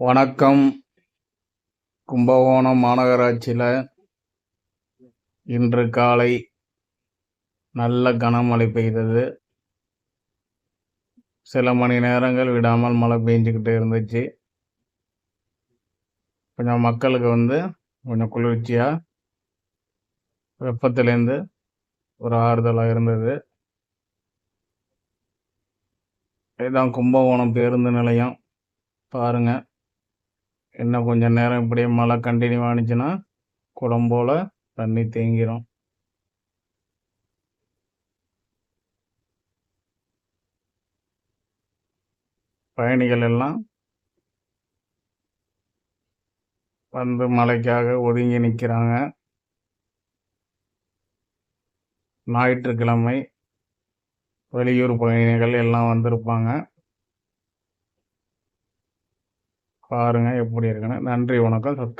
வணக்கம். கும்பகோணம் மாநகராட்சியில் இன்று காலை நல்ல கனமழை பெய்தது. சில மணி நேரங்கள் விடாமல் மழை பெஞ்சிக்கிட்டு இருந்துச்சு. கொஞ்சம் மக்களுக்கு வந்து கொஞ்சம் குளிர்ச்சியாக வெப்பத்துலேருந்து ஒரு ஆறுதலாக இருந்தது. இதுதான் கும்பகோணம் பேருந்து நிலையம். பாருங்கள் இன்னும் கொஞ்சம் நேரம் இப்படியே மழை கண்டினியூ ஆனிச்சுன்னா குளம் போல் தண்ணி தேங்கிடும் பயணிகள் எல்லாம் வந்து மழைக்காக ஒதுங்கி நிற்கிறாங்க ஞாயிற்றுக்கிழமை வெளியூர் பயணிகள் எல்லாம் வந்திருப்பாங்க. பாருங்கள் எப்படி இருக்குன்னு. நன்றி வணக்கம். சப்ஸ்கிரைப்